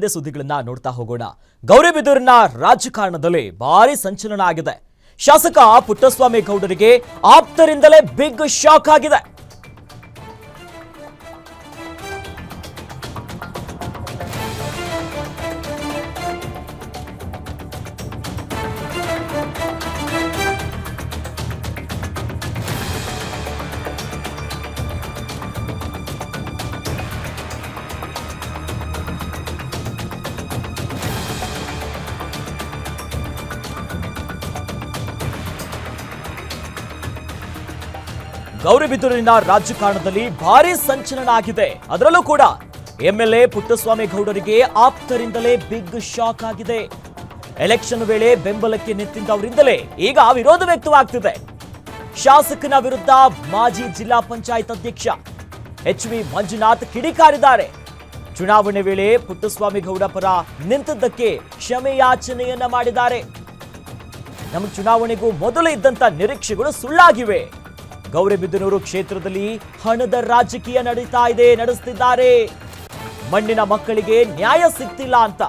ಮುಂದೆ ಸುದ್ದಿಗಳನ್ನ ನೋಡ್ತಾ ಹೋಗೋಣ. ಗೌರಿಬಿದೂರಿನ ರಾಜಕಾರಣದಲ್ಲಿ ಭಾರಿ ಸಂಚಲನ ಆಗಿದೆ. ಶಾಸಕ ಪುಟ್ಟಸ್ವಾಮಿ ಗೌಡರಿಗೆ ಆಪ್ತರಿಂದಲೇ ಬಿಗ್ ಶಾಕ್ ಆಗಿದೆ. ಗೌರಿಬಿದೂರಿನ ರಾಜಕಾರಣದಲ್ಲಿ ಭಾರಿ ಸಂಚಲನ ಆಗಿದೆ ಅದರಲ್ಲೂ ಕೂಡ ಎಂಎಲ್ಎ ಪುಟ್ಟಸ್ವಾಮಿ ಗೌಡರಿಗೆ ಆಪ್ತರಿಂದಲೇ ಬಿಗ್ ಶಾಕ್ ಆಗಿದೆ. ಎಲೆಕ್ಷನ್ ವೇಳೆ ಬೆಂಬಲಕ್ಕೆ ನಿಂತಿದ್ದವರಿಂದಲೇ ಈಗ ವಿರೋಧ ವ್ಯಕ್ತವಾಗ್ತಿದೆ. ಶಾಸಕನ ವಿರುದ್ಧ ಮಾಜಿ ಜಿಲ್ಲಾ ಪಂಚಾಯತ್ ಅಧ್ಯಕ್ಷ ಎಚ್ ವಿ ಮಂಜುನಾಥ್ ಕಿಡಿಕಾರಿದ್ದಾರೆ. ಚುನಾವಣೆ ವೇಳೆ ಪುಟ್ಟಸ್ವಾಮಿ ಗೌಡ ಪರ ನಿಂತಿದ್ದಕ್ಕೆ ಕ್ಷಮೆಯಾಚನೆಯನ್ನ ಮಾಡಿದ್ದಾರೆ. ನಮ್ಮ ಚುನಾವಣೆಗೂ ಮೊದಲು ಇದ್ದಂತ ನಿರೀಕ್ಷೆಗಳು ಸುಳ್ಳಾಗಿವೆ. ಗೌರಿಬಿದನೂರು ಕ್ಷೇತ್ರದಲ್ಲಿ ಹಣದ ರಾಜಕೀಯ ನಡೀತಾ ಇದೆ, ನಡೆಸ್ತಿದ್ದಾರೆ. ಮಣ್ಣಿನ ಮಕ್ಕಳಿಗೆ ನ್ಯಾಯ ಸಿಗ್ತಿಲ್ಲ ಅಂತ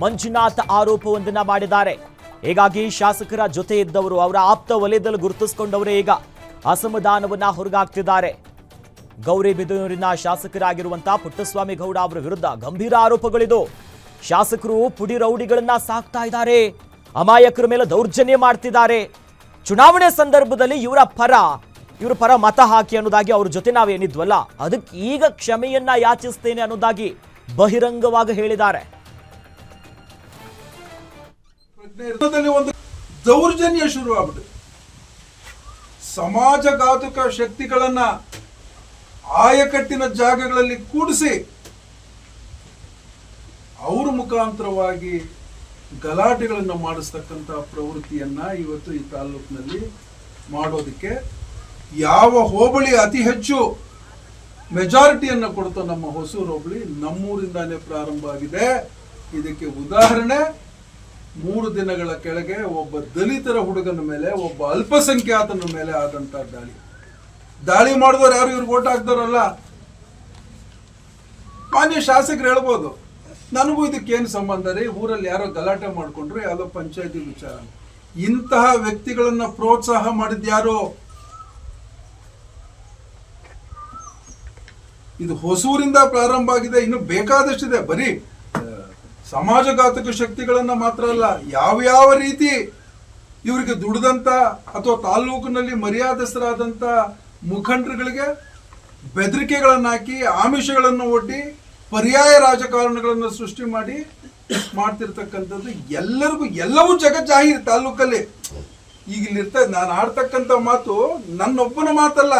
ಮಂಜುನಾಥ್ ಆರೋಪವೊಂದನ್ನ ಮಾಡಿದ್ದಾರೆ. ಹೀಗಾಗಿ ಶಾಸಕರ ಜೊತೆ ಇದ್ದವರು ಅವರ ಆಪ್ತ ವಲಯದಲ್ಲಿ ಗುರುತಿಸಿಕೊಂಡವರೇ ಈಗ ಅಸಮಾಧಾನವನ್ನ ಹೊರಗಾಕ್ತಿದ್ದಾರೆ. ಗೌರಿಬಿದನೂರಿನ ಶಾಸಕರಾಗಿರುವಂತಹ ಪುಟ್ಟಸ್ವಾಮಿ ಗೌಡ ಅವರ ವಿರುದ್ಧ ಗಂಭೀರ ಆರೋಪಗಳಿದು ಶಾಸಕರು ಪುಡಿ ರೌಡಿಗಳನ್ನ ಸಾಕ್ತಾ ಇದ್ದಾರೆ. ಅಮಾಯಕರ ಮೇಲೆ ದೌರ್ಜನ್ಯ ಮಾಡ್ತಿದ್ದಾರೆ. ಚುನಾವಣೆ ಸಂದರ್ಭದಲ್ಲಿ ಇವರ ಪರ ಇವರ ಪರ ಮತ ಹಾಕಿ ಅನ್ನೋದಾಗಿ ಅವ್ರ ಜೊತೆ ನಾವೇನಿದ್ವಲ್ಲ ಅದಕ್ಕೆ ಈಗ ಕ್ಷಮೆಯನ್ನ ಯಾಚಿಸ್ತೇನೆ ಅನ್ನೋದಾಗಿ ಬಹಿರಂಗವಾಗಿ ಹೇಳಿದ್ದಾರೆ. ಒಂದು ದೌರ್ಜನ್ಯ ಶುರು ಆಗ್ಬಿಟ್ಟು ಸಮಾಜಘಾತುಕ ಶಕ್ತಿಗಳನ್ನ ಆಯಕಟ್ಟಿನ ಜಾಗಗಳಲ್ಲಿ ಕೂಡಿಸಿ ಅವ್ರ ಮುಖಾಂತರವಾಗಿ ಗಲಾಟೆಗಳನ್ನು ಮಾಡಿಸ್ತಕ್ಕಂಥ ಪ್ರವೃತ್ತಿಯನ್ನ ಇವತ್ತು ಈ ತಾಲೂಕಿನಲ್ಲಿ ಮಾಡೋದಕ್ಕೆ ಯಾವ ಹೋಬಳಿ ಅತಿ ಹೆಚ್ಚು ಮೆಜಾರಿಟಿಯನ್ನು ಕೊಡ್ತೋ ನಮ್ಮ ಹೊಸೂರು ಹೋಬಳಿ ನಮ್ಮೂರಿಂದಾನೇ ಪ್ರಾರಂಭ ಆಗಿದೆ. ಇದಕ್ಕೆ ಉದಾಹರಣೆ, ಮೂರು ದಿನಗಳ ಕೆಳಗೆ ಒಬ್ಬ ದಲಿತರ ಹುಡುಗನ ಮೇಲೆ, ಒಬ್ಬ ಅಲ್ಪಸಂಖ್ಯಾತನ ಮೇಲೆ ಆದಂತ ದಾಳಿ. ದಾಳಿ ಮಾಡಿದವ್ರು ಯಾರು? ಇವ್ರಿಗೆ ಓಟ್ ಹಾಕ್ದವ್ರಲ್ಲ. ಮಾನ್ಯ ಶಾಸಕರು ಹೇಳ್ಬೋದು, ನನಗೂ ಇದಕ್ಕೇನು ಸಂಬಂಧ ರೀ? ಊರಲ್ಲಿ ಯಾರೋ ಗಲಾಟೆ ಮಾಡಿಕೊಂಡ್ರು, ಯಾವುದೋ ಪಂಚಾಯತಿ ವಿಚಾರ. ಇಂತಹ ವ್ಯಕ್ತಿಗಳನ್ನ ಪ್ರೋತ್ಸಾಹ ಮಾಡಿದ್ ಇದು ಹೊಸೂರಿಂದ ಪ್ರಾರಂಭ ಆಗಿದೆ, ಇನ್ನು ಬೇಕಾದಷ್ಟಿದೆ. ಬರೀ ಸಮಾಜಘಾತಕ ಶಕ್ತಿಗಳನ್ನ ಮಾತ್ರ ಅಲ್ಲ, ಯಾವ್ಯಾವ ರೀತಿ ಇವರಿಗೆ ದುಡಿದಂತ ಅಥವಾ ತಾಲೂಕಿನಲ್ಲಿ ಮರ್ಯಾದಸ್ಥರಾದಂತ ಮುಖಂಡರುಗಳಿಗೆ ಬೆದರಿಕೆಗಳನ್ನ ಹಾಕಿ, ಆಮಿಷಗಳನ್ನು ಒಡ್ಡಿ, ಪರ್ಯಾಯ ರಾಜಕಾರಣಗಳನ್ನು ಸೃಷ್ಟಿ ಮಾಡಿ ಮಾಡ್ತಿರ್ತಕ್ಕಂಥದ್ದು ಎಲ್ಲರಿಗೂ, ಎಲ್ಲವೂ ಜಗಜ್ಜಾಹೀರ್ ತಾಲೂಕಲ್ಲಿ ಈಗ ಇಲ್ಲಿರ್ತ, ನಾನು ಆಡ್ತಕ್ಕಂಥ ಮಾತು ನನ್ನೊಬ್ಬನ ಮಾತಲ್ಲ.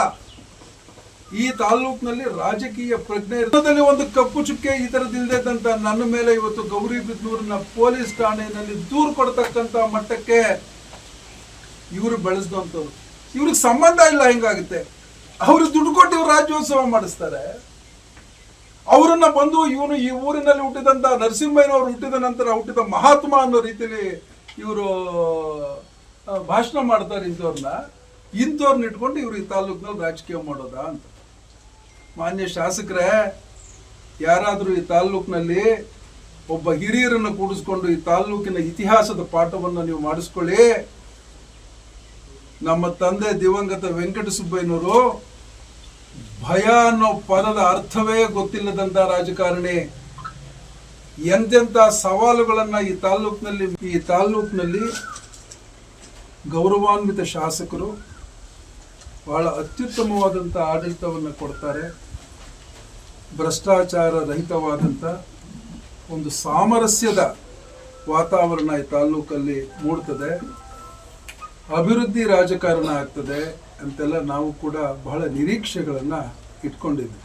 ಈ ತಾಲೂಕಿನಲ್ಲಿ ರಾಜಕೀಯ ಪ್ರಜ್ಞೆ ಇರೋದ್ರಲ್ಲಿ ಒಂದು ಕಪ್ಪು ಚುಕ್ಕೆ ಈ ತರದಿಲ್ದಂತ ನನ್ನ ಮೇಲೆ ಇವತ್ತು ಗೌರಿ ಬಿದ್ನೂರಿನ ಪೊಲೀಸ್ ಠಾಣೆಯಲ್ಲಿ ದೂರು ಕೊಡ್ತಕ್ಕಂತ ಮಟ್ಟಕ್ಕೆ ಇವರು ಬೆಳೆಸಿದಂಥವ್ರು. ಇವ್ರಿಗೆ ಸಂಬಂಧ ಇಲ್ಲ, ಹಿಂಗಾಗುತ್ತೆ. ಅವರು ದುಡ್ಡು ಕೊಟ್ಟು ಇವ್ರು ರಾಜ್ಯೋತ್ಸವ ಮಾಡಿಸ್ತಾರೆ. ಅವರನ್ನ ಬಂದು ಇವನು ಈ ಊರಿನಲ್ಲಿ ಹುಟ್ಟಿದಂತ ನರಸಿಂಹಯ್ಯನವರು ಹುಟ್ಟಿದ ನಂತರ ಹುಟ್ಟಿದ ಮಹಾತ್ಮ ಅನ್ನೋ ರೀತಿಯಲ್ಲಿ ಇವರು ಭಾಷಣ ಮಾಡ್ತಾರೆ ಇಂಥವ್ರನ್ನ. ಇಂಥವ್ರನ್ನ ಇಟ್ಕೊಂಡು ಇವ್ರು ಈ ತಾಲೂಕಿನಲ್ಲಿ ರಾಜಕೀಯ ಮಾಡೋದಾ ಅಂತ. ಮಾನ್ಯ ಶಾಸಕರೇ, ಯಾರಾದರೂ ಈ ತಾಲ್ಲೂಕಿನಲ್ಲಿ ಒಬ್ಬ ಹಿರಿಯರನ್ನು ಕೂಡಿಸ್ಕೊಂಡು ಈ ತಾಲ್ಲೂಕಿನ ಇತಿಹಾಸದ ಪಾಠವನ್ನು ನೀವು ಮಾಡಿಸ್ಕೊಳ್ಳಿ. ನಮ್ಮ ತಂದೆ ದಿವಂಗತ ವೆಂಕಟಸುಬ್ಬಯ್ಯನವರು, ಭಯ ಅನ್ನೋ ಪದದ ಅರ್ಥವೇ ಗೊತ್ತಿಲ್ಲದಂತ ರಾಜಕಾರಣಿ. ಎಂತೆಂತ ಸವಾಲುಗಳನ್ನ ಈ ತಾಲ್ಲೂಕಿನಲ್ಲಿ ಈ ತಾಲ್ಲೂಕಿನಲ್ಲಿ ಗೌರವಾನ್ವಿತ ಶಾಸಕರು ಬಹಳ ಅತ್ಯುತ್ತಮವಾದಂಥ ಆಡಳಿತವನ್ನು ಕೊಡ್ತಾರೆ. ಭ್ರಷ್ಟಾಚಾರ ರಹಿತವಾದಂಥ ಒಂದು ಸಾಮರಸ್ಯದ ವಾತಾವರಣ ಈ ತಾಲ್ಲೂಕಲ್ಲಿ ಮೂಡ್ತದೆ. ಅಭಿವೃದ್ಧಿ ರಾಜಕಾರಣ ಆಗ್ತದೆ ಅಂತೆಲ್ಲ ನಾವು ಕೂಡ ಬಹಳ ನಿರೀಕ್ಷೆಗಳನ್ನು ಇಟ್ಕೊಂಡಿದ್ವಿ.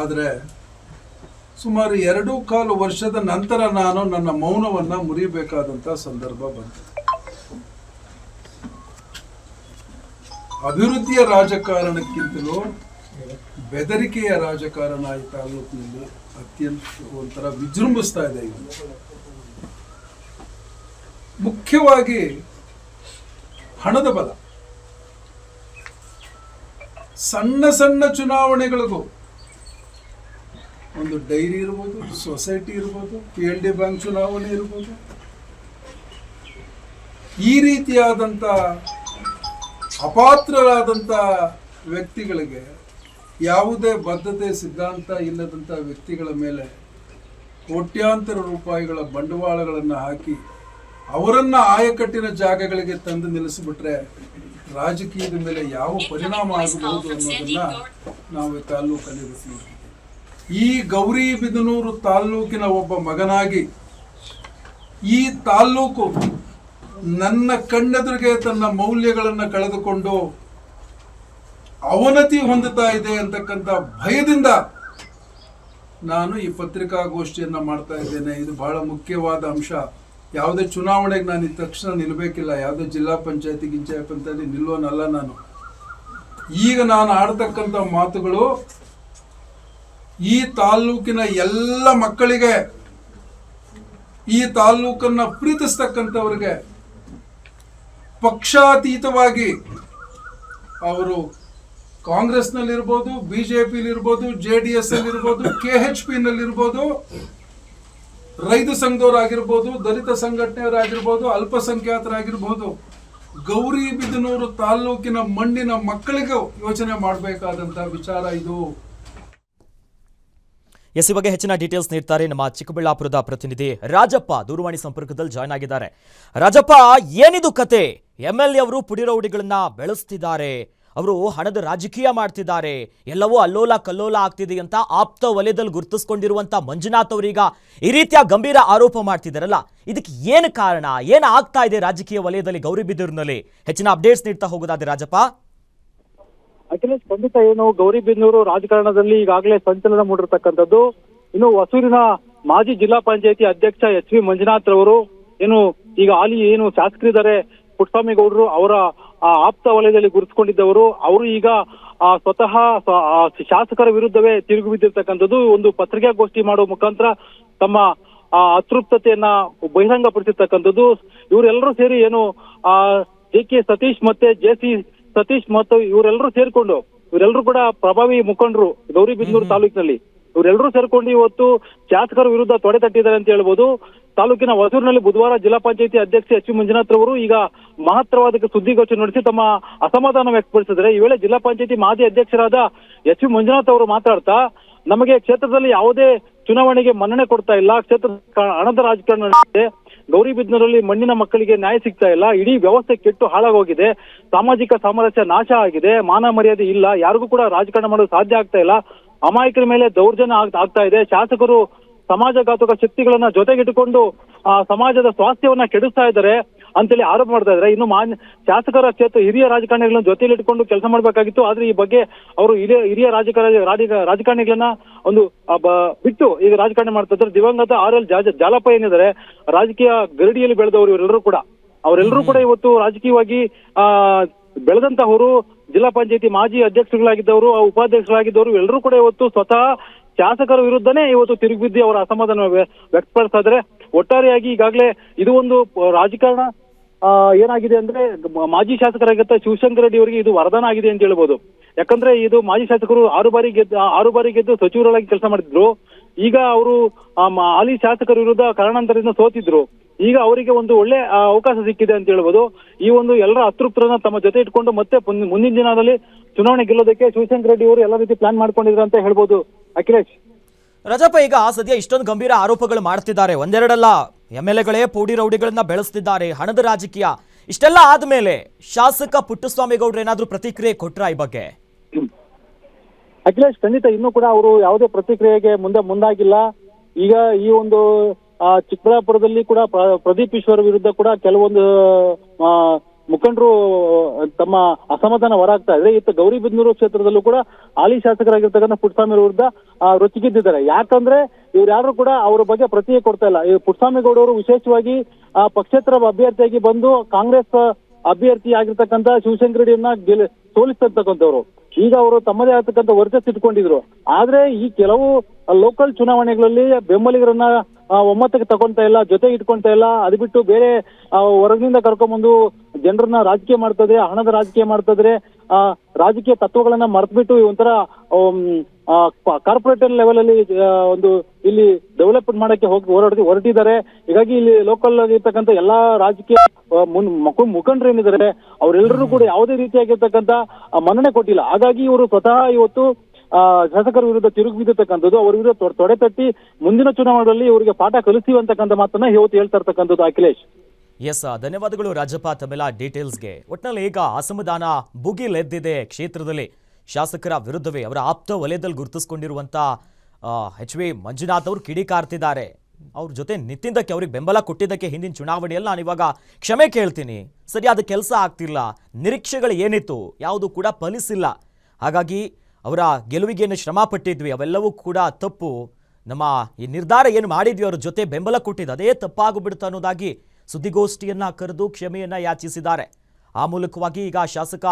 ಆದರೆ ಸುಮಾರು ಎರಡು ಕಾಲು ವರ್ಷದ ನಂತರ ನಾನು ನನ್ನ ಮೌನವನ್ನು ಮುರಿಬೇಕಾದಂಥ ಸಂದರ್ಭ ಬಂತು. ಅಭಿವೃದ್ಧಿಯ ರಾಜಕಾರಣಕ್ಕಿಂತಲೂ ಬೆದರಿಕೆಯ ರಾಜಕಾರಣ ಈ ತಾಲೂಕಿನಲ್ಲಿ ಅತ್ಯಂತ ಒಂಥರ ವಿಜೃಂಭಿಸ್ತಾ ಇದೆ ಮುಖ್ಯವಾಗಿ ಹಣದ ಬಲ. ಸಣ್ಣ ಸಣ್ಣ ಚುನಾವಣೆಗಳಿಗೂ ಒಂದು ಡೈರಿ ಇರ್ಬೋದು, ಸೊಸೈಟಿ ಇರ್ಬೋದು, ಪಿ ಎಲ್ ಡಿ ಬ್ಯಾಂಕ್ ಚುನಾವಣೆ ಇರ್ಬೋದು. ಈ ರೀತಿಯಾದಂಥ ಅಪಾತ್ರರಾದಂಥ ವ್ಯಕ್ತಿಗಳಿಗೆ ಯಾವುದೇ ಬದ್ಧತೆ, ಸಿದ್ಧಾಂತ ಇಲ್ಲದಂಥ ವ್ಯಕ್ತಿಗಳ ಮೇಲೆ ಕೋಟ್ಯಾಂತರ ರೂಪಾಯಿಗಳ ಬಂಡವಾಳಗಳನ್ನು ಹಾಕಿ ಅವರನ್ನು ಆಯಕಟ್ಟಿನ ಜಾಗಗಳಿಗೆ ತಂದು ನಿಲ್ಲಿಸಿಬಿಟ್ರೆ ರಾಜಕೀಯದ ಮೇಲೆ ಯಾವ ಪರಿಣಾಮ ಆಗಬಹುದು ಅನ್ನೋದನ್ನು ನಾವು ಈ ತಾಲ್ಲೂಕಲ್ಲಿ ಬಿದನೂರು ತಾಲ್ಲೂಕಿನ ಒಬ್ಬ ಮಗನಾಗಿ ಈ ತಾಲ್ಲೂಕು ನನ್ನ ಕಣ್ಣೆದುರಿಗೆ ತನ್ನ ಮೌಲ್ಯಗಳನ್ನು ಕಳೆದುಕೊಂಡು ಅವನತಿ ಹೊಂದುತ್ತಾ ಇದೆ ಅಂತಕ್ಕಂಥ ಭಯದಿಂದ ನಾನು ಈ ಪತ್ರಿಕಾಗೋಷ್ಠಿಯನ್ನು ಮಾಡ್ತಾ ಇದ್ದೇನೆ. ಇದು ಬಹಳ ಮುಖ್ಯವಾದ ಅಂಶ. ಯಾವುದೇ ಚುನಾವಣೆಗೆ ನಾನು ಈ ತಕ್ಷಣ ನಿಲ್ಲಬೇಕಿಲ್ಲ ಯಾವುದೇ ಜಿಲ್ಲಾ ಪಂಚಾಯತಿ ಗಿಂಚಾಯತ್ ಪಂಚಾಯತಿ ನಿಲ್ಲೋನಲ್ಲ ನಾನು. ಈಗ ನಾನು ಆಡ್ತಕ್ಕಂಥ ಮಾತುಗಳು ಈ ತಾಲ್ಲೂಕಿನ ಎಲ್ಲ ಮಕ್ಕಳಿಗೆ, ಈ ತಾಲ್ಲೂಕನ್ನ ಪ್ರೀತಿಸ್ತಕ್ಕಂಥವ್ರಿಗೆ ಪಕ್ಷಾತೀತವಾಗಿ ಅವರು ಕಾಂಗ್ರೆಸ್ನಲ್ಲಿರ್ಬೋದು ಬಿ ಜೆ ಪಿಲಿರ್ಬೋದು ಜೆ ಡಿ ಎಸ್ ಅಲ್ಲಿರ್ಬೋದು ಕೆ ಎಚ್ ಪಿನಲ್ಲಿರ್ಬೋದು, ರೈತ ಸಂಘದವರಾಗಿರ್ಬೋದು, ದಲಿತ ಸಂಘಟನೆಯವರಾಗಿರ್ಬೋದು, ಅಲ್ಪಸಂಖ್ಯಾತರಾಗಿರ್ಬೋದು ಗೌರಿಬಿದನೂರು ತಾಲ್ಲೂಕಿನ ಮಣ್ಣಿನ ಮಕ್ಕಳಿಗೂ ಯೋಚನೆ ಮಾಡಬೇಕಾದಂಥ ವಿಚಾರ ಇದು. ಎಸ್ ಈ ಬಗ್ಗೆ ಹೆಚ್ಚಿನ ಡೀಟೇಲ್ಸ್ ನೀಡ್ತಾರೆ ನಮ್ಮ ಚಿಕ್ಕಬಳ್ಳಾಪುರದ ಪ್ರತಿನಿಧಿ ರಾಜಪ್ಪ ದೂರವಾಣಿ ಸಂಪರ್ಕದಲ್ಲಿ ಜಾಯ್ನ್ ಆಗಿದ್ದಾರೆ. ರಾಜಪ್ಪ, ಏನಿದು ಕತೆ? ಎಂ ಎಲ್ ಎ ಅವರು ಪುಡಿರೌಡಿಗಳನ್ನ ಬೆಳೆಸ್ತಿದ್ದಾರೆ. ಅವರು ಹಣದ ರಾಜಕೀಯ ಮಾಡ್ತಿದ್ದಾರೆ. ಎಲ್ಲವೂ ಅಲ್ಲೋಲ ಕಲ್ಲೋಲ ಆಗ್ತಿದೆ ಅಂತ ಆಪ್ತ ವಲಯದಲ್ಲಿ ಗುರುತಿಸ್ಕೊಂಡಿರುವಂತ ಮಂಜುನಾಥ್ ಅವರೀಗ ಈ ರೀತಿಯ ಗಂಭೀರ ಆರೋಪ ಮಾಡ್ತಿದ್ದಾರಲ್ಲ. ಇದಕ್ಕೆ ಏನು ಕಾರಣ? ಏನು ಆಗ್ತಾ ಇದೆ ರಾಜಕೀಯ ವಲಯದಲ್ಲಿ ಗೌರಿಬಿದೂರಿನಲ್ಲಿ ಹೆಚ್ಚಿನ ಅಪ್ಡೇಟ್ಸ್ ನೀಡ್ತಾ ಹೋಗೋದಾದ್ರೆ ರಾಜಪ್ಪ. ಅಖಿಲೇಶ್ ಖಂಡಿತ ಏನು ಗೌರಿಬೆನ್ನೂರು ರಾಜಕಾರಣದಲ್ಲಿ ಈಗಾಗಲೇ ಸಂಚಲನ ಮೂಡಿರ್ತಕ್ಕಂಥದ್ದು. ಇನ್ನು ಹೊಸೂರಿನ ಮಾಜಿ ಜಿಲ್ಲಾ ಪಂಚಾಯತಿ ಅಧ್ಯಕ್ಷ ಎಚ್ ವಿ ಮಂಜುನಾಥ್ ರವರು ಏನು ಈಗ ಹಾಲಿ ಏನು ಶಾಸಕರಿದ್ದಾರೆ, ಪುಟ್ಟಸ್ವಾಮಿಗೌಡರು ಅವರ ಆಪ್ತ ವಲಯದಲ್ಲಿ ಗುರುತಿಸಿಕೊಂಡಿದ್ದವರು, ಅವರು ಈಗ ಸ್ವತಃ ಶಾಸಕರ ವಿರುದ್ಧವೇ ತಿರುಗಿ ಬಿದ್ದಿರ್ತಕ್ಕಂಥದ್ದು ಒಂದು ಪತ್ರಿಕಾಗೋಷ್ಠಿ ಮಾಡುವ ಮುಖಾಂತರ ತಮ್ಮ ಅತೃಪ್ತತೆಯನ್ನ ಬಹಿರಂಗಪಡಿಸಿರ್ತಕ್ಕಂಥದ್ದು. ಇವರೆಲ್ಲರೂ ಸೇರಿ ಏನು ಜೆ ಕೆ ಸತೀಶ್ ಮತ್ತೆ ಜೆ ಸಿ ಸತೀಶ್ ಮತ್ತು ಇವರೆಲ್ಲರೂ ಸೇರ್ಕೊಂಡು ಇವರೆಲ್ಲರೂ ಕೂಡ ಪ್ರಭಾವಿ ಮುಖಂಡರು ಗೌರಿಬಿದನೂರು ತಾಲೂಕಿನಲ್ಲಿ. ಇವರೆಲ್ಲರೂ ಸೇರ್ಕೊಂಡು ಇವತ್ತು ಶಾಸಕರ ವಿರುದ್ಧ ತೊಡೆ ತಟ್ಟಿದ್ದಾರೆ ಅಂತ ಹೇಳ್ಬೋದು. ತಾಲೂಕಿನ ಹೊಸೂರಿನಲ್ಲಿ ಬುಧವಾರ ಜಿಲ್ಲಾ ಪಂಚಾಯತಿ ಅಧ್ಯಕ್ಷ ಎಚ್ ವಿ ಮಂಜುನಾಥ್ ಅವರು ಈಗ ಮಹತ್ತರವಾದ ಸುದ್ದಿಗೋಷ್ಠಿ ನಡೆಸಿ ತಮ್ಮ ಅಸಮಾಧಾನ ವ್ಯಕ್ತಪಡಿಸಿದ್ರೆ ಈ ವೇಳೆ ಜಿಲ್ಲಾ ಪಂಚಾಯತಿ ಮಾಜಿ ಅಧ್ಯಕ್ಷರಾದ ಎಚ್ ವಿ ಮಂಜುನಾಥ್ ಅವರು ಮಾತಾಡ್ತಾ ನಮಗೆ ಕ್ಷೇತ್ರದಲ್ಲಿ ಯಾವುದೇ ಚುನಾವಣೆಗೆ ಮನ್ನಣೆ ಕೊಡ್ತಾ ಇಲ್ಲ. ಕ್ಷೇತ್ರ ಹಣದ ರಾಜಕಾರಣ ನಡೆದಿದೆ ಗೌರಿಬಿದ್ನೂರಲ್ಲಿ ಮಣ್ಣಿನ ಮಕ್ಕಳಿಗೆ ನ್ಯಾಯ ಸಿಗ್ತಾ ಇಲ್ಲ. ಇಡೀ ವ್ಯವಸ್ಥೆ ಕೆಟ್ಟು ಹಾಳಾಗೋಗಿದೆ. ಸಾಮಾಜಿಕ ಸಾಮರಸ್ಯ ನಾಶ ಆಗಿದೆ. ಮಾನ ಮರ್ಯಾದೆ ಇಲ್ಲ. ಯಾರಿಗೂ ಕೂಡ ರಾಜಕಾರಣ ಮಾಡಲು ಸಾಧ್ಯ ಆಗ್ತಾ ಇಲ್ಲ. ಅಮಾಯಕರ ಮೇಲೆ ದೌರ್ಜನ್ಯ ಆಗ್- ಆಗ್ತಾ ಇದೆ. ಶಾಸಕರು ಸಮಾಜಘಾತಕ ಶಕ್ತಿಗಳನ್ನ ಜೊತೆಗಿಟ್ಟುಕೊಂಡು, ಆ, ಸಮಾಜದ ಸ್ವಾಸ್ಥ್ಯವನ್ನ ಕೆಡಿಸ್ತಾ ಇದ್ದಾರೆ. ಅಂತೇಳಿ ಆರೋಪ ಮಾಡ್ತಾ ಇದ್ದಾರೆ. ಇನ್ನು ಮಾನ್ಯ ಶಾಸಕರ ಕ್ಷೇತ್ರ ಹಿರಿಯ ರಾಜಕಾರಣಿಗಳನ್ನ ಜೊತೆಯಲ್ಲಿ ಇಟ್ಕೊಂಡು ಕೆಲಸ ಮಾಡಬೇಕಾಗಿತ್ತು. ಆದ್ರೆ ಈ ಬಗ್ಗೆ ಅವರು ಹಿರಿಯ ಹಿರಿಯ ರಾಜಕಾರಣ ರಾಜ- ರಾಜಕಾರಣಿಗಳನ್ನ ಒಂದು ಬಿಟ್ಟು ಈಗ ರಾಜಕಾರಣ ಮಾಡ್ತಾ ಇದ್ದಾರೆ. ದಿವಂಗತ ಆರ್ ಎಲ್ ಜಾಜ ಜಾಲಪ್ಪ ಏನಿದ್ದಾರೆ ರಾಜಕೀಯ ಗರಡಿಯಲ್ಲಿ ಬೆಳೆದವರು ಇವರೆಲ್ಲರೂ ಕೂಡ. ಅವರೆಲ್ಲರೂ ಕೂಡ ಇವತ್ತು ರಾಜಕೀಯವಾಗಿ ಆ ಬೆಳೆದಂತಹವರು ಜಿಲ್ಲಾ ಪಂಚಾಯತಿ ಮಾಜಿ ಅಧ್ಯಕ್ಷರುಗಳಾಗಿದ್ದವರು ಆ ಉಪಾಧ್ಯಕ್ಷರಾಗಿದ್ದವರು ಎಲ್ಲರೂ ಕೂಡ ಇವತ್ತು ಸ್ವತಃ ಶಾಸಕರ ವಿರುದ್ಧನೇ ಇವತ್ತು ತಿರುಗಿಬಿದ್ದಿ ಅವರ ಅಸಮಾಧಾನ ವ್ಯ- ವ್ಯಕ್ತಪಡಿಸ್ತಾ ಇದ್ದಾರೆ. ಒಟ್ಟಾರೆಯಾಗಿ ಈಗಾಗಲೇ ಇದು ಒಂದು ರಾಜಕಾರಣ ಏನಾಗಿದೆ ಅಂದ್ರೆ ಮಾಜಿ ಶಾಸಕರಾಗಿದ್ದ ಶಿವಶಂಕರ ರೆಡ್ಡಿ ಅವರಿಗೆ ಇದು ವರದಾನ ಆಗಿದೆ ಅಂತ ಹೇಳ್ಬೋದು. ಯಾಕಂದ್ರೆ ಇದು ಮಾಜಿ ಶಾಸಕರು ಆರು ಬಾರಿ ಗೆದ್ದು ಆರು ಬಾರಿ ಗೆದ್ದು ಸಚಿವರಾಗಿ ಕೆಲಸ ಮಾಡಿದ್ರು. ಈಗ ಅವರು ಹಾಲಿ ಶಾಸಕರ ವಿರುದ್ಧ ಕಾರಣಾಂತರದಿಂದ ಸೋತಿದ್ರು. ಈಗ ಅವರಿಗೆ ಒಂದು ಒಳ್ಳೆ ಅವಕಾಶ ಸಿಕ್ಕಿದೆ ಅಂತ ಹೇಳ್ಬೋದು. ಈ ಒಂದು ಎಲ್ಲರ ಅತೃಪ್ತರನ್ನ ತಮ್ಮ ಜೊತೆ ಇಟ್ಕೊಂಡು ಮತ್ತೆ ಮುಂದಿನ ದಿನದಲ್ಲಿ ಚುನಾವಣೆ ಗೆಲ್ಲೋದಕ್ಕೆ ಶಿವಶಂಕರ ರೆಡ್ಡಿ ಅವರು ಎಲ್ಲ ರೀತಿ ಪ್ಲಾನ್ ಮಾಡ್ಕೊಂಡಿದ್ರು ಅಂತ ಹೇಳ್ಬೋದು ಅಖಿಲೇಶ್. ರಜಪ್ಪ ಈಗ ಆ ಸದ್ಯ ಇಷ್ಟೊಂದು ಗಂಭೀರ ಆರೋಪಗಳು ಮಾಡ್ತಿದ್ದಾರೆ. ಒಂದೆರಡಲ್ಲ. ಎಂ ಎಲ್ ಎಗಳೇ ಪೌಡಿ ರೌಡಿಗಳನ್ನ ಬೆಳೆಸ್ತಿದ್ದಾರೆ. ಹಣದ ರಾಜಕೀಯ. ಇಷ್ಟೆಲ್ಲ ಆದ್ಮೇಲೆ ಶಾಸಕ ಪುಟ್ಟಸ್ವಾಮಿ ಗೌಡ್ರು ಏನಾದ್ರೂ ಪ್ರತಿಕ್ರಿಯೆ ಕೊಟ್ರ ಈ ಬಗ್ಗೆ? ಅಖಿಲೇಶ್, ಖಂಡಿತ ಇನ್ನು ಕೂಡ ಅವರು ಯಾವುದೇ ಪ್ರತಿಕ್ರಿಯೆಗೆ ಮುಂದೆ ಮುಂದಾಗಿಲ್ಲ. ಈಗ ಈ ಒಂದು ಚಿಕ್ಕಬಳ್ಳಾಪುರದಲ್ಲಿ ಕೂಡ ಪ್ರ- ಪ್ರದೀಪ್ ಈಶ್ವರ್ ವಿರುದ್ಧ ಕೂಡ ಕೆಲವೊಂದು ಮುಖಂಡರು ತಮ್ಮ ಅಸಮಾಧಾನ ಹೊರಾಗ್ತಾ ಇದ್ರೆ ಇತ್ತ ಗೌರಿಬಿದನೂರು ಕ್ಷೇತ್ರದಲ್ಲೂ ಕೂಡ ಹಾಲಿ ಶಾಸಕರಾಗಿರ್ತಕ್ಕಂಥ ಪುಟ್ಸ್ವಾಮಿ ವಿರುದ್ಧ ರೊಚ್ಚಿಗೆದ್ದಿದ್ದಾರೆ. ಯಾಕಂದ್ರೆ ಇವ್ರು ಕೂಡ ಅವ್ರ ಬಗ್ಗೆ ಪ್ರತಿಕ್ರಿಯೆ ಕೊಡ್ತಾ ಇಲ್ಲ. ಈ ಪುಟ್ಟಸ್ವಾಮಿ ಗೌಡರು ವಿಶೇಷವಾಗಿ ಆ, ಪಕ್ಷೇತರ ಅಭ್ಯರ್ಥಿಯಾಗಿ ಬಂದು ಕಾಂಗ್ರೆಸ್ ಅಭ್ಯರ್ಥಿ ಆಗಿರ್ತಕ್ಕಂಥ ಶಿವಶಂಕರ್ ರೆಡ್ಡಿಯನ್ನ ಗೆಲ್ ಸೋಲಿಸ್ತಕ್ಕಂಥವ್ರು ಈಗ ಅವರು ತಮ್ಮದೇ ಆಗ್ತಕ್ಕಂಥ ವರ್ಚಸ್ ಇಟ್ಕೊಂಡಿದ್ರು. ಆದ್ರೆ ಈ ಕೆಲವು ಲೋಕಲ್ ಚುನಾವಣೆಗಳಲ್ಲಿ ಬೆಂಬಲಿಗರನ್ನ ಒಮ್ಮತಕ್ಕೆ ತಗೊಂತಾ ಇಲ್ಲ, ಜೊತೆ ಇಟ್ಕೊಂತಾ ಇಲ್ಲ, ಅದು ಬಿಟ್ಟು ಬೇರೆ ಹೊರಗಿನಿಂದ ಕರ್ಕೊಂಬಂದು ಜನರನ್ನ ರಾಜಕೀಯ ಮಾಡ್ತದೆ ಹಣದ ರಾಜಕೀಯ ಮಾಡ್ತದ್ರೆ, ಆ, ರಾಜಕೀಯ ತತ್ವಗಳನ್ನ ಮರೆತ್ಬಿಟ್ಟು ಒಂಥರ ಕಾರ್ಪೊರೇಟರ್ ಲೆವೆಲ್ ಅಲ್ಲಿ ಒಂದು ಇಲ್ಲಿ ಡೆವಲಪ್ಮೆಂಟ್ ಮಾಡಕ್ಕೆ ಹೋಗಿ ಹೊರಟಿ ಹೊರಟಿದ್ದಾರೆ. ಹೀಗಾಗಿ ಇಲ್ಲಿ ಲೋಕಲ್ ಆಗಿರ್ತಕ್ಕಂಥ ಎಲ್ಲಾ ರಾಜಕೀಯ ಮುಖ- ಮುಖಂಡರು ಏನಿದ್ದಾರೆ ಅವರೆಲ್ಲರೂ ಕೂಡ ಯಾವುದೇ ರೀತಿಯಾಗಿರ್ತಕ್ಕಂಥ ಮನ್ನಣೆ ಕೊಟ್ಟಿಲ್ಲ. ಹಾಗಾಗಿ ಇವರು ಸ್ವತಃ ಇವತ್ತು ಶಾಸಕರ ವಿರುದ್ಧ ತಿರುಗಿ ಬಿದ್ದಿರ್ತಕ್ಕಂಥದ್ದು ಅವರ ವಿರುದ್ಧ ತೊಡೆ- ತಟ್ಟಿ ಮುಂದಿನ ಚುನಾವಣೆಯಲ್ಲಿ ಇವರಿಗೆ ಪಾಠ ಕಲಿಸ್ತೀವಿ ಅಂತಕ್ಕಂಥ ಮಾತನ್ನ ಇವತ್ತು ಹೇಳ್ತಾ ಇರ್ತಕ್ಕಂಥದ್ದು ಅಖಿಲೇಶ್. ಎಸ್ ಧನ್ಯವಾದಗಳು ರಾಜಪ್ಪ ತಮ್ಮೆಲ್ಲ ಡೀಟೇಲ್ಸ್ಗೆ. ಒಟ್ಟಿನಲ್ಲಿ ಈಗ ಅಸಮಾಧಾನ ಬುಗಿಲೆದ್ದಿದೆ ಕ್ಷೇತ್ರದಲ್ಲಿ. ಶಾಸಕರ ವಿರುದ್ಧವೇ ಅವರ ಆಪ್ತ ವಲಯದಲ್ಲಿ ಗುರುತಿಸ್ಕೊಂಡಿರುವಂಥ ಎಚ್ ವಿ ಮಂಜುನಾಥ್ ಅವರು ಕಿಡಿಕಾರ್ತಿದ್ದಾರೆ ಅವ್ರ ಜೊತೆ ನಿಂತಿದ್ದಕ್ಕೆ ಅವ್ರಿಗೆ ಬೆಂಬಲ ಕೊಟ್ಟಿದ್ದಕ್ಕೆ ಹಿಂದಿನ ಚುನಾವಣೆಯಲ್ಲಿ ನಾನು ಇವಾಗ ಕ್ಷಮೆ ಕೇಳ್ತೀನಿ. ಸರಿಯಾದ ಕೆಲಸ ಆಗ್ತಿಲ್ಲ. ನಿರೀಕ್ಷೆಗಳು ಏನಿತ್ತು? ಯಾವುದು ಕೂಡ ಫಲಿಸಿಲ್ಲ. ಹಾಗಾಗಿ ಅವರ ಗೆಲುವಿಗೇನು ಶ್ರಮ ಪಟ್ಟಿದ್ವಿ ಅವೆಲ್ಲವೂ ಕೂಡ ತಪ್ಪು. ನಮ್ಮ ಈ ನಿರ್ಧಾರ ಏನು ಮಾಡಿದ್ವಿ, ಅವ್ರ ಜೊತೆ ಬೆಂಬಲ ಕೊಟ್ಟಿದ್ದು ಅದೇ ತಪ್ಪಾಗಿಬಿಡುತ್ತೆ ಅನ್ನೋದಾಗಿ ಸುದ್ದಿಗೋಷ್ಠಿಯನ್ನು ಕರೆದು ಕ್ಷಮೆಯನ್ನ ಯಾಚಿಸಿದ್ದಾರೆ. ಆ ಮೂಲಕವಾಗಿ ಈಗ ಶಾಸಕ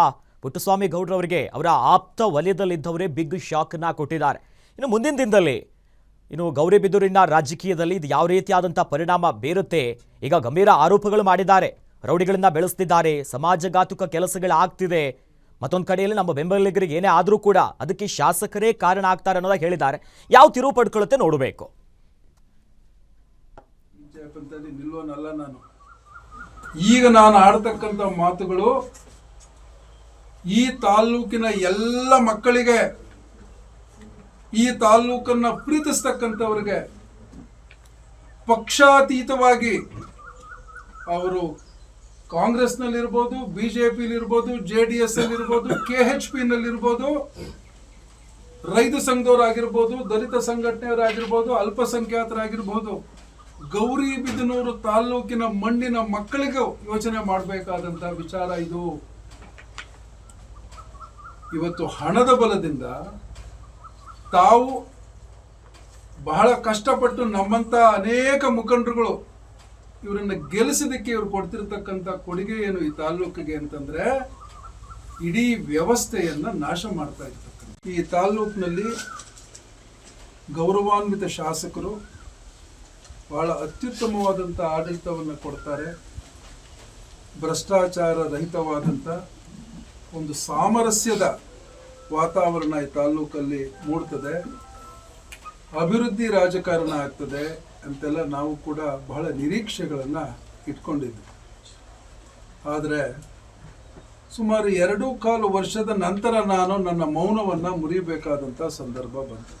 ಪುಟ್ಟಸ್ವಾಮಿ ಗೌಡ್ರವರಿಗೆ ಅವರ ಆಪ್ತ ವಲಯದಲ್ಲಿದ್ದವರೇ ಬಿಗ್ ಶಾಕ್ನ ಕೊಟ್ಟಿದ್ದಾರೆ. ಇನ್ನು ಮುಂದಿನ ದಿನದಲ್ಲಿ ಇನ್ನು ಗೌರಿಬಿದೂರಿನ ರಾಜಕೀಯದಲ್ಲಿ ಇದು ಯಾವ ರೀತಿಯಾದಂಥ ಪರಿಣಾಮ ಬೀರುತ್ತೆ, ಈಗ ಗಂಭೀರ ಆರೋಪಗಳು ಮಾಡಿದ್ದಾರೆ. ರೌಡಿಗಳನ್ನ ಬೆಳೆಸ್ತಿದ್ದಾರೆ, ಸಮಾಜಘಾತುಕ ಕೆಲಸಗಳಾಗ್ತಿದೆ. ಮತ್ತೊಂದು ಕಡೆಯಲ್ಲಿ ನಮ್ಮ ಬೆಂಬಲಿಗರಿಗೆ ಏನೇ ಆದರೂ ಕೂಡ ಅದಕ್ಕೆ ಶಾಸಕರೇ ಕಾರಣ ಆಗ್ತಾರೆ ಅನ್ನೋದಾಗಿ ಹೇಳಿದ್ದಾರೆ. ಯಾವ ತಿರುವು ಪಡ್ಕೊಳ್ಳುತ್ತೆ ನೋಡಬೇಕು. ಈಗ ನಾನು ಆಡ್ತಕ್ಕಂಥ ಮಾತುಗಳು ಈ ತಾಲ್ಲೂಕಿನ ಎಲ್ಲ ಮಕ್ಕಳಿಗೆ, ಈ ತಾಲ್ಲೂಕನ್ನ ಪ್ರೀತಿಸ್ತಕ್ಕಂಥವ್ರಿಗೆ ಪಕ್ಷಾತೀತವಾಗಿ ಅವರು ಕಾಂಗ್ರೆಸ್ನಲ್ಲಿರ್ಬೋದು ಬಿ ಜೆ ಪಿಲಿರ್ಬೋದು ಜೆ ಡಿ ಎಸ್ ಅಲ್ಲಿರ್ಬೋದು ಕೆ ಎಚ್ ಪಿನಲ್ಲಿರ್ಬೋದು, ರೈತ ಸಂಘದವರಾಗಿರ್ಬೋದು, ದಲಿತ ಸಂಘಟನೆಯವರಾಗಿರ್ಬೋದು, ಅಲ್ಪಸಂಖ್ಯಾತರಾಗಿರ್ಬೋದು ಗೌರಿಬಿದನೂರು ತಾಲ್ಲೂಕಿನ ಮಣ್ಣಿನ ಮಕ್ಕಳಿಗೂ ಯೋಚನೆ ಮಾಡಬೇಕಾದಂತ ವಿಚಾರ ಇದು. ಇವತ್ತು ಹಣದ ಬಲದಿಂದ ತಾವು ಬಹಳ ಕಷ್ಟಪಟ್ಟು ನಮ್ಮಂತ ಅನೇಕ ಮುಖಂಡರುಗಳು ಇವರನ್ನ ಗೆಲ್ಲಿಸೋದಕ್ಕೆ ಇವರು ಕೊಡ್ತಿರ್ತಕ್ಕಂಥ ಕೊಡುಗೆ ಏನು ಈ ತಾಲ್ಲೂಕಿಗೆ ಅಂತಂದ್ರೆ ಇಡೀ ವ್ಯವಸ್ಥೆಯನ್ನ ನಾಶ ಮಾಡ್ತಾ ಇರ್ತಕ್ಕಂಥ ಈ ತಾಲ್ಲೂಕಿನಲ್ಲಿ ಗೌರವಾನ್ವಿತ ಶಾಸಕರು ಬಹಳ ಅತ್ಯುತ್ತಮವಾದಂಥ ಆಡಳಿತವನ್ನು ಕೊಡ್ತಾರೆ. ಭ್ರಷ್ಟಾಚಾರ ರಹಿತವಾದಂಥ ಒಂದು ಸಾಮರಸ್ಯದ ವಾತಾವರಣ ಈ ತಾಲ್ಲೂಕಲ್ಲಿ ಮೂಡ್ತದೆ. ಅಭಿವೃದ್ಧಿ ರಾಜಕಾರಣ ಆಗ್ತದೆ. ಅಂತೆಲ್ಲ ನಾವು ಕೂಡ ಬಹಳ ನಿರೀಕ್ಷೆಗಳನ್ನು ಇಟ್ಕೊಂಡಿದ್ವಿ. ಆದರೆ ಸುಮಾರು ಎರಡು ಕಾಲು ವರ್ಷದ ನಂತರ ನಾನು ನನ್ನ ಮೌನವನ್ನು ಮುರಿಬೇಕಾದಂಥ ಸಂದರ್ಭ ಬಂತು.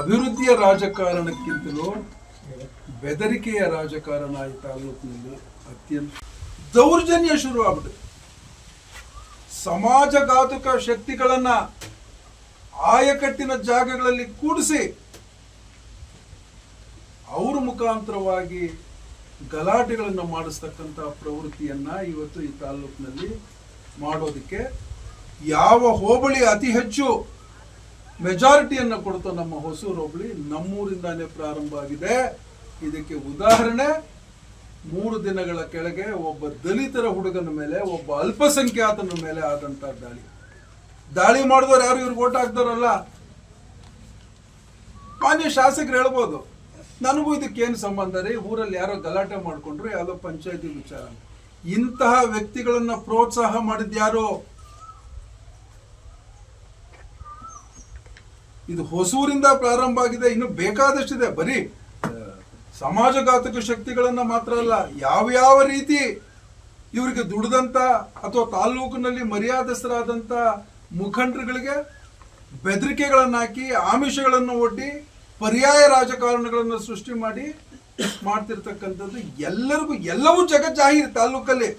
ಅಭಿವೃದ್ಧಿಯ ರಾಜಕಾರಣಕ್ಕಿಂತಲೂ ಬೆದರಿಕೆಯ ರಾಜಕಾರಣ ಈ ತಾಲೂಕಿನಲ್ಲಿ ಅತ್ಯಂತ ದೌರ್ಜನ್ಯ ಶುರು ಆಗ್ಬಿಟ್ಟಿದೆ ಸಮಾಜಘಾತುಕ ಶಕ್ತಿಗಳನ್ನ ಆಯಕಟ್ಟಿನ ಜಾಗಗಳಲ್ಲಿ ಕೂಡಿಸಿ ಅವ್ರ ಮುಖಾಂತರವಾಗಿ ಗಲಾಟೆಗಳನ್ನು ಮಾಡಿಸ್ತಕ್ಕಂಥ ಪ್ರವೃತ್ತಿಯನ್ನ ಇವತ್ತು ಈ ತಾಲೂಕಿನಲ್ಲಿ ಮಾಡೋದಕ್ಕೆ ಯಾವ ಹೋಬಳಿ ಅತಿ ಹೆಚ್ಚು ಮೆಜಾರಿಟಿಯನ್ನು ಕೊಡ್ತಾ ನಮ್ಮ ಹೊಸೂರು ಹೋಬಳಿ ನಮ್ಮೂರಿಂದಾನೇ ಪ್ರಾರಂಭ ಆಗಿದೆ. ಇದಕ್ಕೆ ಉದಾಹರಣೆ, ಮೂರು ದಿನಗಳ ಕೆಳಗೆ ಒಬ್ಬ ದಲಿತರ ಹುಡುಗನ ಮೇಲೆ, ಒಬ್ಬ ಅಲ್ಪಸಂಖ್ಯಾತನ ಮೇಲೆ ಆದಂತಹ ದಾಳಿ. ದಾಳಿ ಮಾಡಿದವ್ರು ಯಾರು, ಇವ್ರಿಗೆ ಓಟ್ ಹಾಕ್ದವ್ರಲ್ಲ? ಮಾನ್ಯ ಶಾಸಕರು ಹೇಳ್ಬೋದು, ನನಗೂ ಇದಕ್ಕೇನು ಸಂಬಂಧ ರೀ? ಊರಲ್ಲಿ ಯಾರೋ ಗಲಾಟೆ ಮಾಡ್ಕೊಂಡ್ರು, ಯಾವುದೋ ಪಂಚಾಯತಿ ವಿಚಾರ. ಇಂತಹ ವ್ಯಕ್ತಿಗಳನ್ನ ಪ್ರೋತ್ಸಾಹ ಮಾಡಿದ್ಯಾರು ಇದು ಹೊಸೂರಿಂದ ಪ್ರಾರಂಭ ಆಗಿದೆ, ಇನ್ನು ಬೇಕಾದಷ್ಟಿದೆ. ಬರೀ ಸಮಾಜಘಾತಕ ಶಕ್ತಿಗಳನ್ನ ಮಾತ್ರ ಅಲ್ಲ ಯಾವ್ಯಾವ ರೀತಿ ಇವರಿಗೆ ದುಡಿದಂತ ಅಥವಾ ತಾಲ್ಲೂಕಿನಲ್ಲಿ ಮರ್ಯಾದಸ್ಥರಾದಂತ ಮುಖಂಡರುಗಳಿಗೆ ಬೆದರಿಕೆಗಳನ್ನು ಹಾಕಿ ಆಮಿಷಗಳನ್ನು ಒಡ್ಡಿ ಪರ್ಯಾಯ ರಾಜಕಾರಣಗಳನ್ನು ಸೃಷ್ಟಿ ಮಾಡಿ ಮಾಡ್ತಿರ್ತಕ್ಕಂಥದ್ದು ಎಲ್ಲರಿಗೂ ಎಲ್ಲವೂ ಜಗಜ್ಜಾಹಿರ್ ತಾಲೂಕಲ್ಲಿ.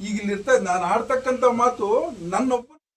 ಈಗ ಇಲ್ಲಿರ್ತ ನಾನು ಆಡ್ತಕ್ಕಂಥ ಮಾತು ನನ್ನೊಬ್ಬ